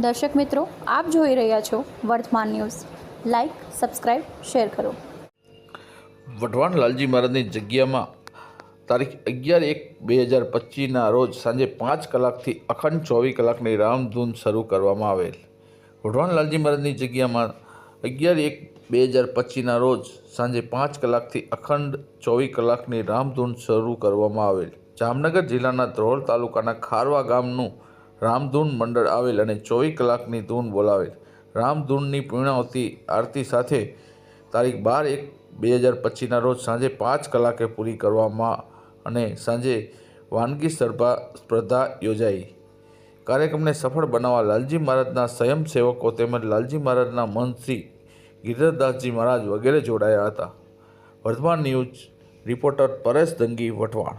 દર્શક મિત્રો, આપ જોઈ રહ્યા છો વર્તમાન ન્યૂઝ. લાઇક સબસ્ક્રાઇબ શેર કરો. વઢવાણ લાલજી મહારાજની જગ્યામાં તારીખ અગિયાર એક બે હજાર પચીસના રોજ સાંજે પાંચ કલાકથી અખંડ ચોવીસ કલાકની રામધૂન શરૂ કરવામાં આવેલ. વઢવાણ લાલજી મહારાજની જગ્યામાં અગિયાર એક બે હજાર પચીસના રોજ સાંજે પાંચ કલાકથી અખંડ ચોવીસ કલાકની રામધૂન શરૂ કરવામાં આવેલ. જામનગર જિલ્લાના ધ્રોલ તાલુકાના ખારવા ગામનું રામધૂન મંડળ આવેલ અને ચોવીસ કલાકની ધૂન બોલાવેલ. રામધૂનની પૂર્ણાવતી આરતી સાથે તારીખ બાર એક બે હજાર પચીસના રોજ સાંજે પાંચ કલાકે પૂરી કરવામાં અને સાંજે વાનગી સ્પર્ધા સ્પર્ધા યોજાઈ. કાર્યક્રમને સફળ બનાવવા લાલજી મહારાજના સ્વયંસેવકો તેમજ લાલજી મહારાજના મંત્રી ગિરિધરદાસજી મહારાજ વગેરે જોડાયા હતા. Vardhman news, reporter Paresh Dangi Vatvan